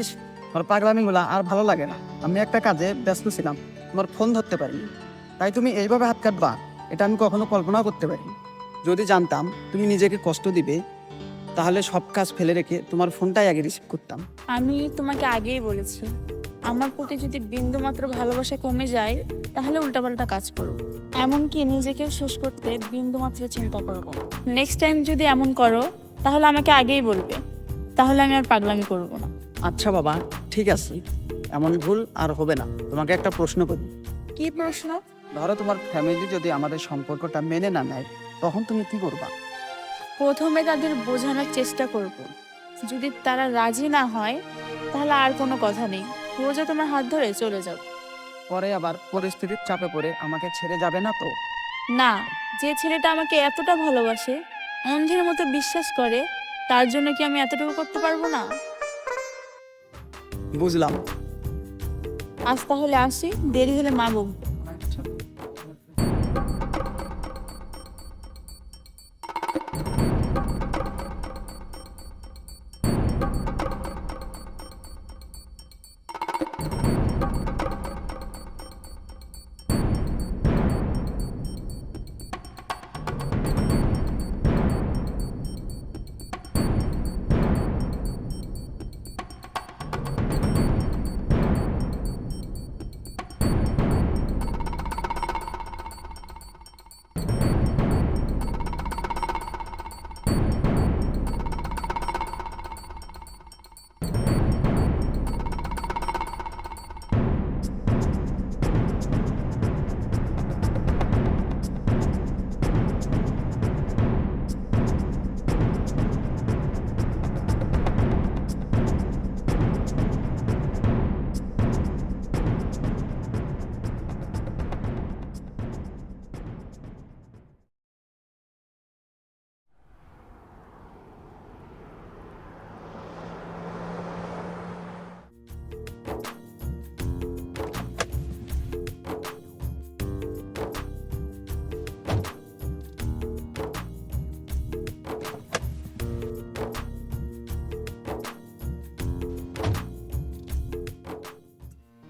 ইস, আমার পাগলামিগুলা আর ভালো লাগে না। আমি একটা কাজে ব্যস্ত ছিলাম, তোমার ফোন ধরতে পারিনি। তাই তুমি এইভাবে হাত কাটবা, এটা আমি কখনো কল্পনাও করতে পারিনি। যদি জানতাম তুমি নিজেকে কষ্ট দিবে, তাহলে সব কাজ ফেলে রেখে তোমার ফোনটাই আগে রিসিভ করতাম। আমি তোমাকে আগেই বলেছি, আমার প্রতি যদি বিন্দু মাত্র ভালোবাসা কমে যায়, তাহলে উল্টাপাল্টা কাজ করো। এমনকি নিজেকে শেষ করতে বিন্দু মাত্র চিন্তা করব নেক্সট টাইম যদি এমন করো, তাহলে আমাকে আগেই বলবে, তাহলে আমি আর পাগলামি করব না। আচ্ছা বাবা ঠিক আছে। এমন ভুল আর হবে না। তোমাকে একটা প্রশ্ন করি। কি প্রশ্ন? ধরো তোমার ফ্যামিলি যদি আমাদের সম্পর্কটা মেনে না নেয় তখন তুমি কি করবা? প্রথমে তাদের বোঝানোর চেষ্টা করব। যদি তারা রাজি না হয় তাহলে আর কোনো কথা নেই। রোজা তোমার হাত ধরে চলে যাও। পরে আবার পরিস্থিতির চাপে পড়ে আমাকে ছেড়ে যাবে না তো? না যে ছেলেটা আমাকে এতটা ভালোবাসে অন্ধের মতো বিশ্বাস করে তার জন্য কি আমি এতটুকু করতে পারব না? বুঝলাম। আজ তাহলে আসি দেরি হলে মা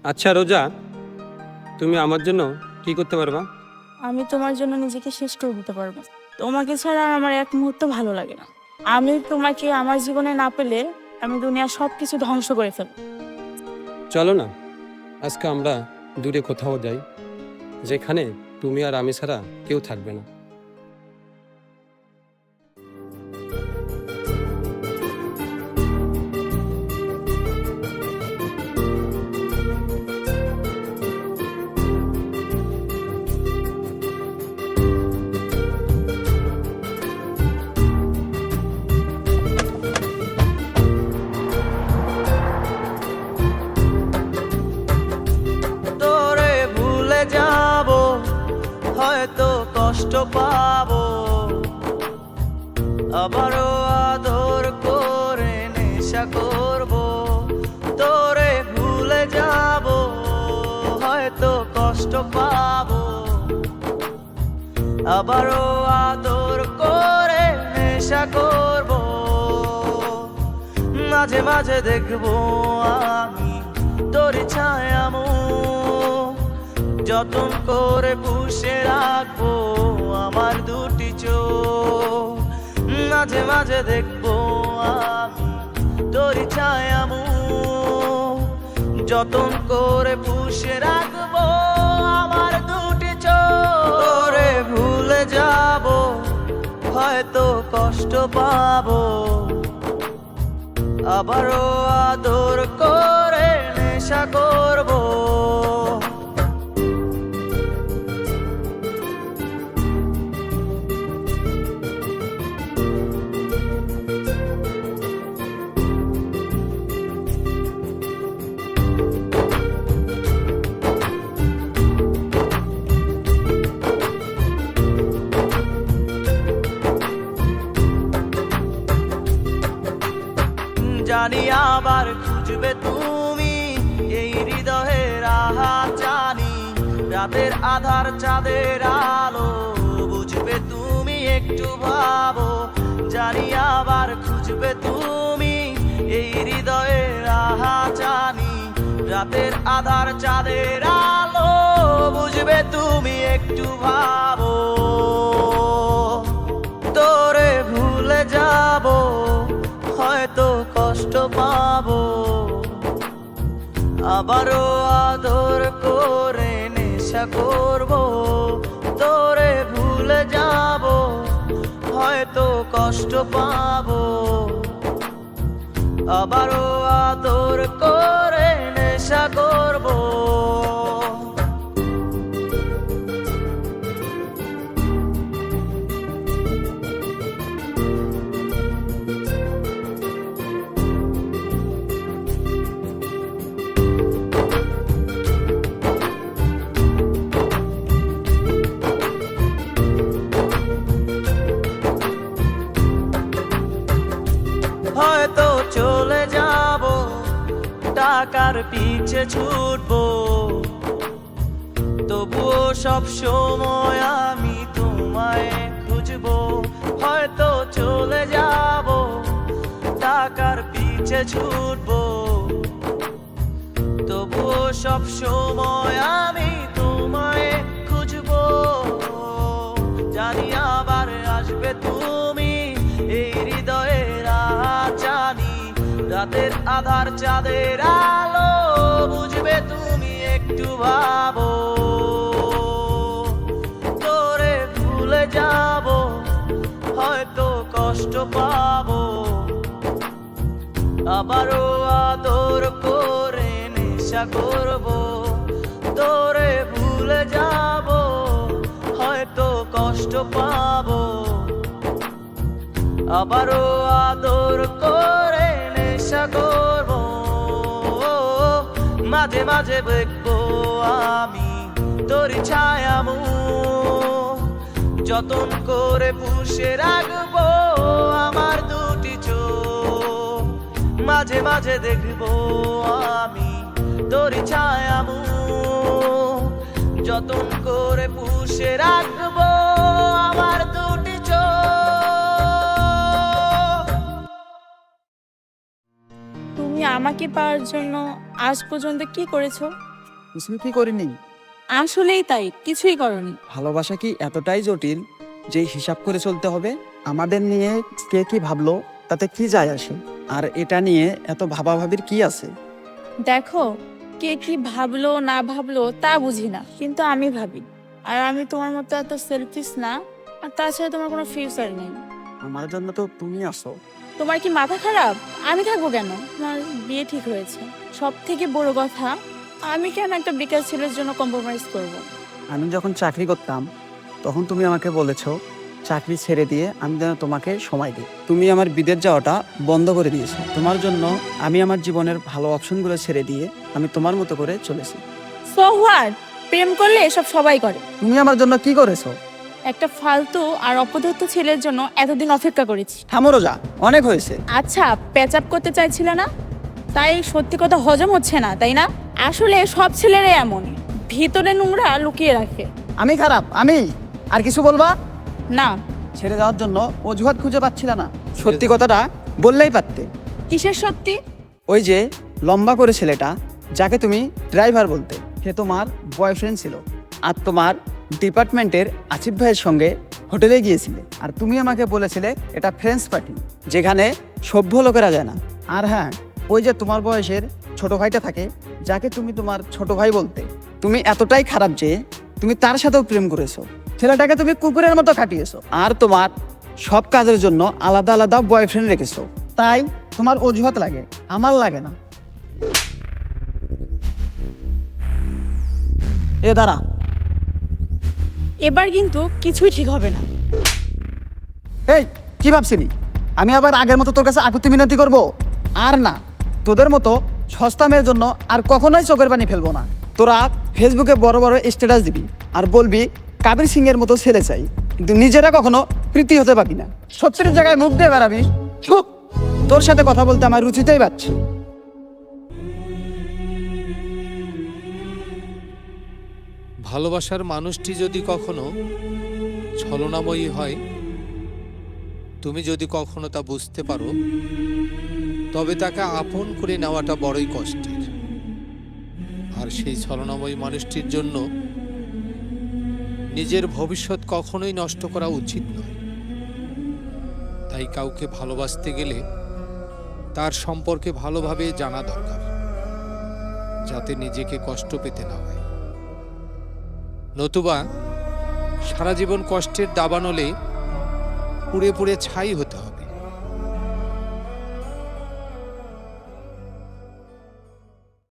আচ্ছা রোজা তুমি আমার জন্য কি করতে পারবা? আমি তোমার জন্য নিজেকে শেষ করে দিতে পারব। তোমাকে ছাড়া আর আমার এক মুহূর্ত ভালো লাগে না। আমি তোমাকে আমার জীবনে না পেলে আমি দুনিয়া সব কিছু ধ্বংস করে ফেলব। চলো না আজকে আমরা দূরে কোথাও যাই যেখানে তুমি আর আমি ছাড়া কেউ থাকবে না। হয়তো কষ্ট পাবো। আবারও আদর করে নেশা করব। তোরে ভুলে যাব, হয়তো কষ্ট পাবো। আবারও আদর করে নেশা করব। মাঝে মাঝে দেখব আমি তোর ছায়ামো যতন করে পুষে রাখব আমার দুটি চোখ। মাঝে মাঝে দেখব আমি তোর ছায়ামো। যতন করে পুষে রাখব আমার দুটি চোখ। তোরে ভুলে যাব, হয়তো কষ্ট পাবো। আবারও আদর করে নেশা করব জানি আবার খুঁজবে তুমি। এই হৃদয়ের আহা জানি। রাতের আধার চাঁদের আলো, বুঝবে তুমি একটু ভাবো। জানি আবার খুঁজবে তুমি। এই হৃদয়ের আহা জানি। রাতের আধার চাঁদের আলো, বুঝবে তুমি একটু ভাবো। তোরে ভুলে যাব। হয়তো কষ্ট পাবো। আবারও আদর করে নেশা করব। তোরে ভুলে যাব, হয়তো কষ্ট পাবো। আবারও আদর করে নেশা করব। হয়তো চলে যাব, টাকার পিছে ছুটবো। তবুও সব সময় আমি তোমায় খুঁজবো। হয়তো চলে যাব, টাকার পিছে ছুটবো। তবুও সব সময় আমি রাতের আধার চাঁদের আলো, বুঝবে তুমি একটু ভাবো। তোরে ভুলে যাব, হয়তো কষ্ট পাবো। আবারও আদর করে নেশা করব। তোরে ভুলে যাব, হয়তো কষ্ট পাবো। আবারও আদর করে নেশা করব মাঝে মাঝে দেখব আমি তোর ছায়ামু যতন করে পুষে রাখব আমার দুটি চোখ। মাঝে মাঝে দেখব আমি তোর ছায়ামু যতন করে পুষে রাখব আমার দুটি আমাকে পাওয়ার জন্য আজ পর্যন্ত কি করেছ? কিছু কি করিনি। আসলেই তাই কিছুই করনি। ভালোবাসা কি এতটাই জটিল যে হিসাব করে চলতে হবে? আমাদের নিয়ে কে কি ভাবলো তাতে কি যায় আসে? আর এটা নিয়ে এত ভাবাভাবির কি আছে? দেখো কে কি ভাবলো না ভাবলো তা বুঝি না কিন্তু আমি ভাবি। আর আমি তোমার মতো এত সেলফিস না আর তাছাড়া তোমার কোনো ফিউচার নেই। আমার জন্য তো তুমি আসো। তোমার কি মাথা খারাপ? আমি থাকব কেন? তোমার বিয়ে ঠিক হয়েছে। সব থেকে বড় কথা আমি কেন একটা বেকার ছেলের জন্য কম্প্রোমাইজ করব। আমি যখন চাকরি করতাম তখন তুমি আমাকে বলেছ চাকরি ছেড়ে দিয়ে আমি যেন তোমাকে সময় দিই। তুমি আমার বিদেশ যাওয়াটা বন্ধ করে দিয়েছ। তোমার জন্য আমি আমার জীবনের ভালো অপশনগুলো ছেড়ে দিয়ে আমি তোমার মতো করে চলেছি। সো হোয়াট প্রেম করলে এসব সবাই করে। তুমি আমার জন্য কি করেছ? একটা ফালতু আর অপদার্থ ছেলের জন্য এতদিন অপেক্ষা করেছি। থামো রোজা অনেক হয়েছে। আচ্ছা প্যাচ আপ করতে চাইছিলে না? তাই সত্যি কথা হজম হচ্ছে না তাই না? আসলে সব ছেলেরাই এমন ভিতরে নোংরা লুকিয়ে রাখে। আমি খারাপ আমি? আর কিছু বলবা? না। ছেড়ে যাওয়ার জন্য অজুহাত খুঁজে পাচ্ছিল না। সত্যি কথাটা বললেই পারতে। কিসের সত্যি? ওই যে লম্বা করে ছেলেটা যাকে তুমি ড্রাইভার বলতে সে তোমার বয়ফ্রেন্ড ছিল। আর তোমার ডিপার্টমেন্টের আসিফ ভাইয়ের সঙ্গে হোটেলে গিয়েছিলে। আর তুমি আমাকে বলেছিলে, এটা ফ্রেন্ডস পার্টি যেখানে সভ্য লোকেরা যায় না। আর হ্যাঁ ওই যে তোমার বয়সের ছোট ভাইটা থাকে, যাকে তুমি তোমার ছোট ভাই বলতে, তুমি এতটাই খারাপ যে তুমি তার সাথেও প্রেম করেছ। ছেলেটাকে তুমি কুকুরের মতো খাটিয়েছো আর তোমার সব কাজের জন্য আলাদা আলাদা বয়ফ্রেন্ড রেখেছো। তাই তোমার অজুহাত লাগে, আমার লাগে না। এ দাঁড়া এবার কিন্তু কিছুই ঠিক হবে না। এই, কি ভাবছিলি? আমি আবার আগের মতো তোর কাছে আকুতি মিনতি করব? আর না, তোদের মতো সস্তা মেয়ের জন্য আর কখনোই চোখের পানি ফেলব না। তোরা ফেসবুকে বড় বড় স্ট্যাটাস দিবি আর বলবি, কাবির সিং এর মতো ছেলে চাই। কিন্তু নিজেরা কখনো প্রীতি হতে পারি না। সত্যের জায়গায় মুখ দিয়ে বেড়াবি। তোর সাথে কথা বলতে আমার রুচিতেই পাচ্ছি ভালোবাসার মানুষটি যদি কখনো ছলনাময়ী হয়, তুমি যদি কখনো তা বুঝতে পারো, তবে তাকে আপন করে নেওয়াটা বড়ই কষ্টের। আর সেই ছলনাময়ী মানুষটির জন্য নিজের ভবিষ্যৎ কখনোই নষ্ট করা উচিত নয়। তাই কাউকে ভালোবাসতে গেলে তার সম্পর্কে ভালোভাবে জানা দরকার, যাতে নিজেকে কষ্ট পেতে না হয়। নতুবা সারা জীবন কষ্টের দাবানলে পুড়ে পুড়ে ছাই হতে হবে।